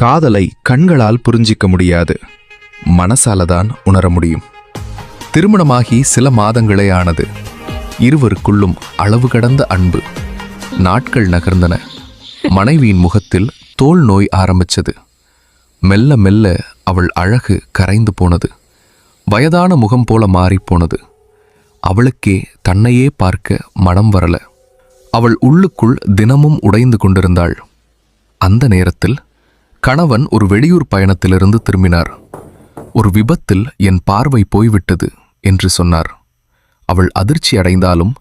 காதலை கண்களால் புரிஞ்சிக்க முடியாது. மனசால தான் உணர முடியும். திருமணமாகி சில மாதங்களே ஆனது இருவருக்குள்ளும் அளவு கடந்த அன்பு. நாட்கள் நகர்ந்தன. மனைவியின் முகத்தில் தோல் நோய் ஆரம்பிச்சது. மெல்ல மெல்ல அவள் அழகு கரைந்து போனது. வயதான முகம் போல மாறிப் போனது. அவளுக்கே தன்னையே பார்க்க மனம் வரல. அவள் உள்ளுக்குள் தினமும் உடைந்து கொண்டிருந்தாள். அந்த நேரத்தில் கணவன் ஒரு வெளியூர் பயணத்திலிருந்து திரும்பினார். ஒரு விபத்தில் என் பார்வை போய்விட்டது என்று சொன்னார். அவள் அதிர்ச்சி அடைந்தாலும்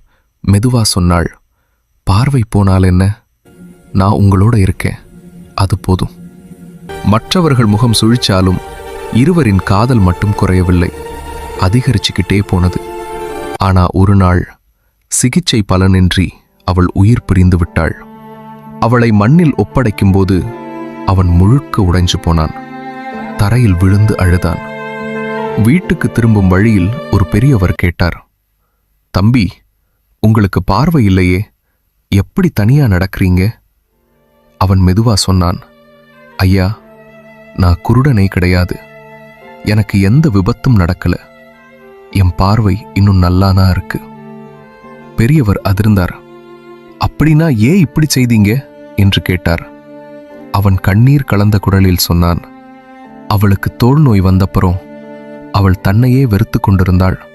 மெதுவா சொன்னாள் பார்வை போனால் என்ன? நான் உங்களோட இருக்கேன். அது போதும். மற்றவர்கள் முகம் சுழிச்சாலும் இருவரின் காதல் மட்டும் குறையவில்லை. அதிகரிச்சுக்கிட்டே போனது. ஆனா ஒரு நாள் சிகிச்சை பலனின்றி அவள் உயிர் பிரிந்து விட்டாள். அவளை மண்ணில் ஒப்படைக்கும்போது அவன் முழுக்க உடைஞ்சு போனான். தரையில் விழுந்து அழுதான். வீட்டுக்கு திரும்பும் வழியில் ஒரு பெரியவர் கேட்டார் தம்பி உங்களுக்கு பார்வை இல்லையே எப்படி தனியா நடக்கிறீங்க? அவன் மெதுவா சொன்னான் ஐயா நான் குருடனே கிடையாது. எனக்கு எந்த விபத்தும் நடக்கல. என் பார்வை இன்னும் நல்லாதான் இருக்கு. பெரியவர் அதிர்ந்தார் அப்படின்னா ஏன் இப்படி செய்தீங்க? என்று கேட்டார். அவன் கண்ணீர் கலந்த குரலில் சொன்னான் அவளுக்கு தோல் நோய் வந்தப்புறம் அவள் தன்னையே வெறுத்து கொண்டிருந்தாள்.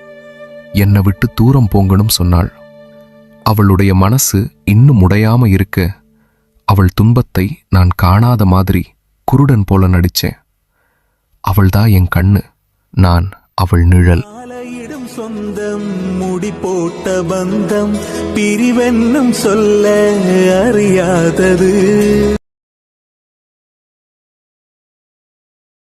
என்னை விட்டு தூரம் போங்கணும் சொன்னாள். அவளுடைய மனசு இன்னும் உடையாம இருக்க. அவள் துன்பத்தை நான் காணாத மாதிரி குருடன் போல நடிச்சேன். அவள்தான் என் கண்ணு நான் அவள் நிழல். சொந்தம் முடி போட்ட பந்தம் பிரிவென்னும் சொல்ல அறியாதது.